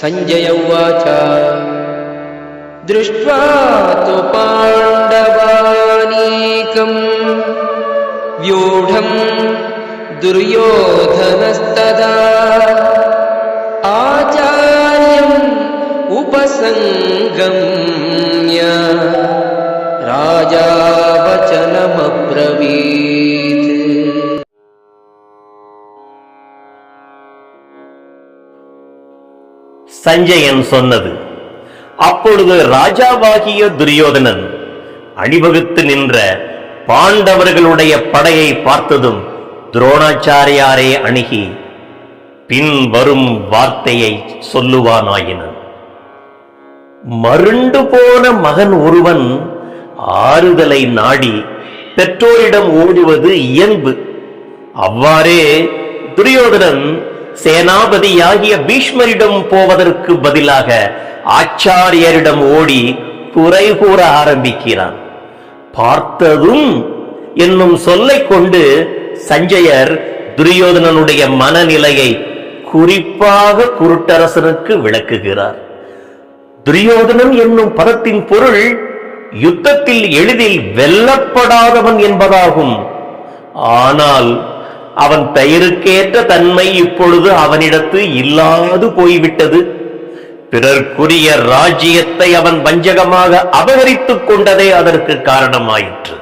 सञ्जय उवाच। दृष्ट्वा तु पाण्डवानीकम् व्यूढम् दुर्योधनस्तदा। आचार्यम् उपसङ्गम्य राजावचनमब्रवी சஞ்சயன் சொன்னது. அப்பொழுது ராஜாவாகிய துரியோதனன் அணிவகுத்து நின்ற பாண்டவர்களுடைய படையை பார்த்ததும் துரோணாச்சாரியாரே அணுகி பின் வரும் வார்த்தையை சொல்லுவானாயின. மருண்டு போன மகன் ஒருவன் ஆறுதலை நாடி பெற்றோரிடம் ஓடுவது இயல்பு. அவ்வாறே துரியோதனன் சேனாபதியாகிய பீஷ்மரிடம் போவதற்கு பதிலாக ஆச்சாரியரிடம் ஓடி குறை கூற ஆரம்பிக்கிறான். பார்த்ததும் என்னும் சொல்லை கொண்டு சஞ்சயர் துரியோதனனுடைய மனநிலையை குறிப்பாக குருட்டரசனுக்கு விளக்குகிறார். துரியோதனன் என்னும் பதத்தின் பொருள் யுத்தத்தில் எளிதில் வெல்லப்படாதவன் என்பதாகும். ஆனால் அவன் பெயருக்கேற்ற தன்மை இப்பொழுது அவனிடத்து இல்லாது போய்விட்டது. பிறர்க்குரிய ராஜ்யத்தை அவன் வஞ்சகமாக அபகரித்துக் கொண்டதே அதற்கு காரணமாயிற்று.